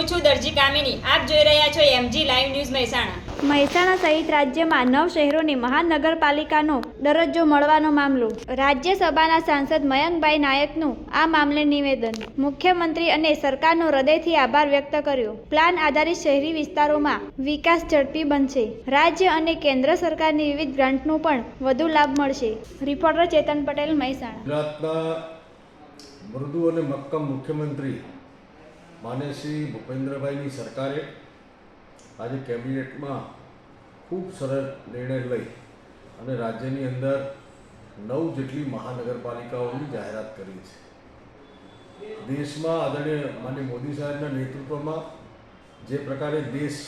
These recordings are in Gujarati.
હું છું દરજી કામિની આપ જોઈ રહ્યા છો MG live news Mehsana. Mehsana સહિત રાજ્યમાં નવ શહેરોની મહાનગરપાલિકાનો દરજ્જો મળવાનો મામલો. રાજ્યસભાના સાંસદ મયંકભાઈ નાયકનું આ મામલે નિવેદન. મુખ્યમંત્રી અને સરકારનો હૃદયથી આભાર વ્યક્ત કર્યો. પ્લાન આધારિત શહેરી વિસ્તારોમાં વિકાસ ઝડપી બનશે. રાજ્ય અને કેન્દ્ર સરકારની વિવિધ ગ્રાન્ટનું પણ વધુ લાભ મળશે. રિપોર્ટર ચેતન પટેલ મહેસાણા. ગુજરાતના મૃદુ અને મક્કમ મુખ્યમંત્રી માન્ય શ્રી ભૂપેન્દ્રભાઈની સરકારે આજે કેબિનેટમાં ખૂબ સરળ નિર્ણય લઈ અને રાજ્યની અંદર નવ જેટલી મહાનગરપાલિકાઓની જાહેરાત કરી છે. દેશમાં આદરણીય માન્ય મોદી સાહેબના નેતૃત્વમાં જે પ્રકારે દેશ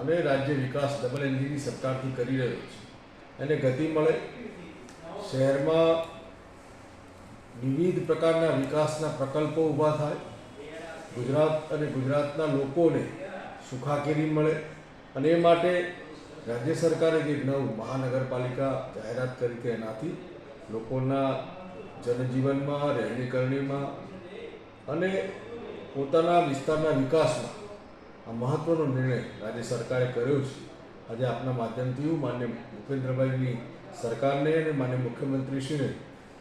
અને રાજ્ય વિકાસ ડબલ એન્જિનની સરકારથી કરી રહ્યો છે. એને ગતિ મળે, શહેરમાં વિવિધ પ્રકારના વિકાસના પ્રકલ્પો ઊભા થાય ગુજરાત અને ગુજરાતના લોકોને સુખાકારી મળે અને એ માટે રાજ્ય સરકારે જે નવ મહાનગરપાલિકા જાહેરાત કરી છે એનાથી લોકોના જનજીવનમાં રહેણીકરણીમાં અને પોતાના વિસ્તારના વિકાસમાં આ મહત્ત્વનો નિર્ણય રાજ્ય સરકારે કર્યો છે. આજે આપના માધ્યમથી હું માન્ય ભૂપેન્દ્રભાઈની સરકારને અને માન્ય મુખ્યમંત્રીશ્રીને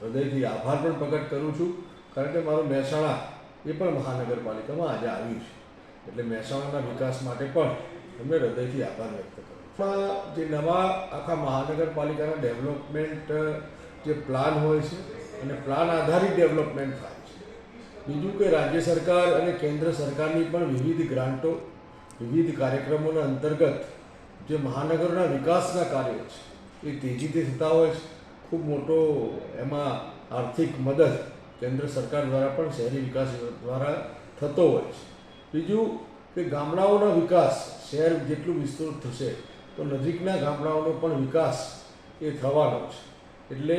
હૃદયથી આભાર પણ પ્રગટ કરું છું. કારણ કે મારો મહેસાણા એ પણ મહાનગરપાલિકામાં આજે આવ્યું છે. એટલે મહેસાણાના વિકાસ માટે પણ એમને હૃદયથી આભાર વ્યક્ત કરું જે નવા આખા મહાનગરપાલિકાના ડેવલપમેન્ટ, જે પ્લાન હોય છે અને પ્લાન આધારિત ડેવલપમેન્ટ થાય છે. બીજું કે રાજ્ય સરકાર અને કેન્દ્ર સરકારની પણ વિવિધ ગ્રાન્ટો, વિવિધ કાર્યક્રમોના અંતર્ગત જે મહાનગરોના વિકાસના કાર્યો છે, એ તેજીથી થતા હોય છે. ખૂબ મોટો એમાં આર્થિક મદદ કેન્દ્ર સરકાર દ્વારા પણ શહેરી વિકાસ દ્વારા થતો હોય છે. બીજું કે ગામડાઓના વિકાસ શહેર જેટલું વિસ્તૃત થશે તો નજીકના ગામડાઓનો પણ વિકાસ એ થવાનો છે. એટલે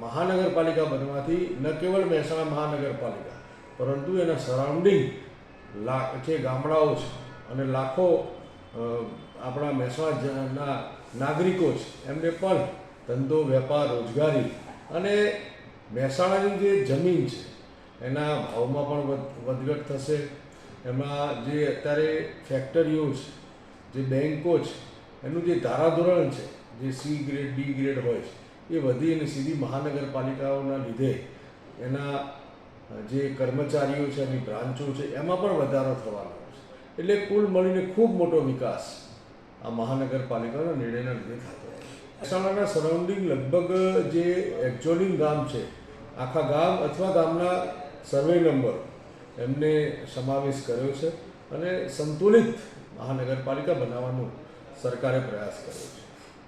મહાનગરપાલિકા બનવાથી ન કેવળ મહેસાણા મહાનગરપાલિકા, પરંતુ એના સરાઉન્ડિંગ લાખ જે ગામડાઓ છે અને લાખો આપણા મહેસાણાના નાગરિકો છે, એમને પણ ધંધો, વેપાર, રોજગારી અને મહેસાણાની જે જમીન છે, એના ભાવમાં પણ વધ- વધઘટ થશે. એમાં જે અત્યારે ફેક્ટરીઓ છે, જે બેન્કો છે, એનું જે ધારાધોરણ છે, જે સી ગ્રેડ, ડી ગ્રેડ હોય છે, એ વધી અને સીધી મહાનગરપાલિકાઓના લીધે એના જે કર્મચારીઓ છે, એની બ્રાન્ચો છે, એમાં પણ વધારો થવાનો છે. એટલે કુલ મળીને ખૂબ મોટો વિકાસ આ મહાનગરપાલિકાના નિર્ણયના લીધે થતો મહેસાણાના સરાઉન્ડિંગ લગભગ જે એક્ઝોનિંગ ગામ છે આખા ગામ અથવા ગામના સર્વે નંબર એમને સમાવેશ કર્યો છે અને સંતુલિત મહાનગરપાલિકા બનાવવાનો સરકારે પ્રયાસ કર્યો છે.